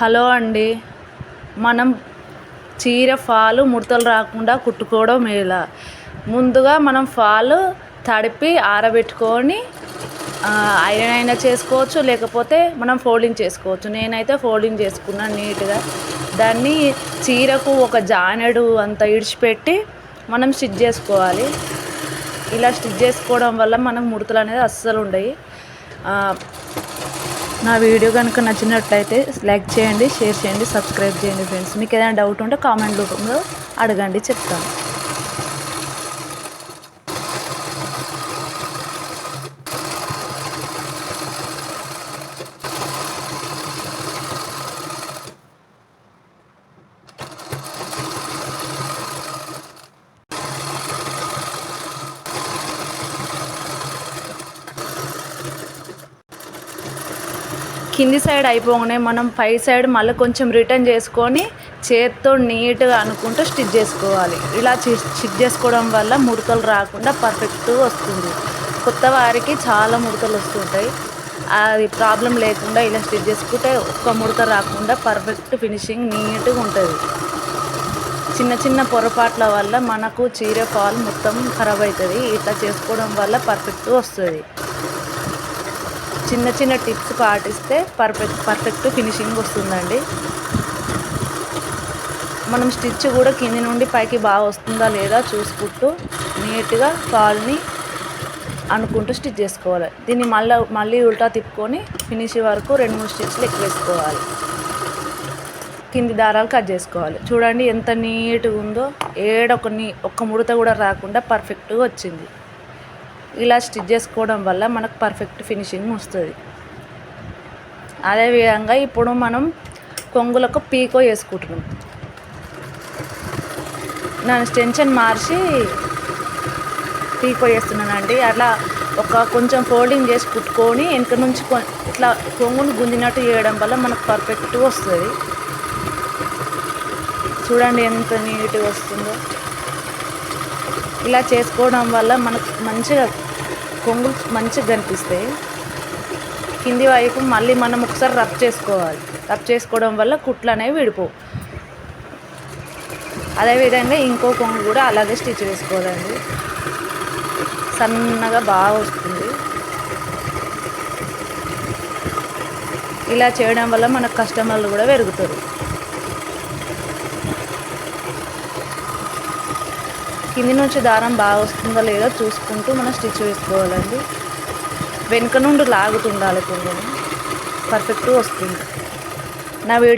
Hello అండి. మనం చీర ఫాలు ముడతలు రాకుండా కుట్టుకోవడం ఎలా? ముందుగా మనం ఫాలు తడిపి ఆరబెట్టుకొని ఐరన్ అయినా చేసుకోవచ్చు లేకపోతే మనం ఫోల్డింగ్ చేసుకోవచ్చు. నేనైతే ఫోల్డింగ్ చేసుకున్నాను నీట్గా. దాన్ని చీరకు ఒక జానెడు అంత ఇడిచిపెట్టి మనం స్టిచ్ చేసుకోవాలి. ఇలా స్టిచ్ చేసుకోవడం వల్ల మనకు ముడతలు అనేది అస్సలు ఉండవు నా వీడియో కనుక నచ్చినట్లయితే లైక్ చేయండి షేర్ చేయండి సబ్స్క్రైబ్ చేయండి ఫ్రెండ్స్ మీకు ఏదైనా డౌట్ ఉంటే కామెంట్ రూపంలో అడగండి చెప్తాను. కింది సైడ్ అయిపోగానే మనం పై సైడ్ మళ్ళీ కొంచెం రిటర్న్ చేసుకొని చేత్తో నీట్గా అనుకుంటూ స్టిచ్ చేసుకోవాలి. ఇలా స్టిచ్ చేసుకోవడం వల్ల ముడతలు రాకుండా పర్ఫెక్ట్గా వస్తుంది. కొత్త వారికి చాలా ముడతలు వస్తుంటాయి. అది ప్రాబ్లం లేకుండా ఇలా స్టిచ్ చేసుకుంటే ఒక్క ముడత రాకుండా పర్ఫెక్ట్ ఫినిషింగ్ నీట్గా ఉంటుంది. చిన్న చిన్న పొరపాట్ల వల్ల మనకు చీర ఫాల్ మొత్తం ఖరాబ్ అవుతుంది. ఇట్లా చేసుకోవడం వల్ల పర్ఫెక్ట్గా వస్తుంది. చిన్న చిన్న టిప్స్ పాటిస్తే పర్ఫెక్ట్ పర్ఫెక్ట్ ఫినిషింగ్ వస్తుందండి. మనం స్టిచ్ కూడా కింది నుండి పైకి బాగా వస్తుందా లేదా చూసుకుంటూ నీట్గా కాల్ని అనుకుంటూ స్టిచ్ చేసుకోవాలి. దీన్ని మళ్ళీ మళ్ళీ ఉల్టా తిప్పుకొని ఫినిష్ వరకు రెండు మూడు స్టిచ్లు ఎక్కువ వేసుకోవాలి. కింది దారాలు కట్ చేసుకోవాలి. చూడండి ఎంత నీట్గా ఉందో. ఏడొక నీ ఒక్క ముడత కూడా రాకుండా పర్ఫెక్ట్గా వచ్చింది. ఇలా స్టిచ్ చేసుకోవడం వల్ల మనకు పర్ఫెక్ట్ ఫినిషింగ్ వస్తుంది. అదేవిధంగా ఇప్పుడు మనం కొంగులకు పీకో వేసుకుంటున్నాం. నేను టెన్షన్ మార్చి పీకో వేస్తున్నానండి. అట్లా ఒక కొంచెం ఫోల్డింగ్ చేసి కుట్టుకొని వెనక నుంచి ఇట్లా కొంగును గుంజినట్టు చేయడం వల్ల మనకు పర్ఫెక్ట్ వస్తుంది. చూడండి ఎంత నీట్గా వస్తుందో. ఇలా చేసుకోవడం వల్ల మనకు మంచిగా కొంగులు మంచిగా కనిపిస్తాయి కింది వైపు మళ్ళీ మనం ఒకసారి రబ్ చేసుకోవాలి. రబ్ చేసుకోవడం వల్ల కుట్లు అనేవి విడిపోవు. అదేవిధంగా ఇంకో కొంగు కూడా అలాగే స్టిచ్ వేసుకోవాలండి. సన్నగా బాగా వస్తుంది. ఇలా చేయడం వల్ల మనకు కస్టమర్లు కూడా పెరుగుతారు. కింది నుంచి దారం బాగా వస్తుందో లేదో చూసుకుంటూ మనం స్టిచ్ వేసుకోవాలండి. వెనుక నుండి లాగుతుండాలి కొంచెం పర్ఫెక్ట్గా వస్తుంది. నా వీడియో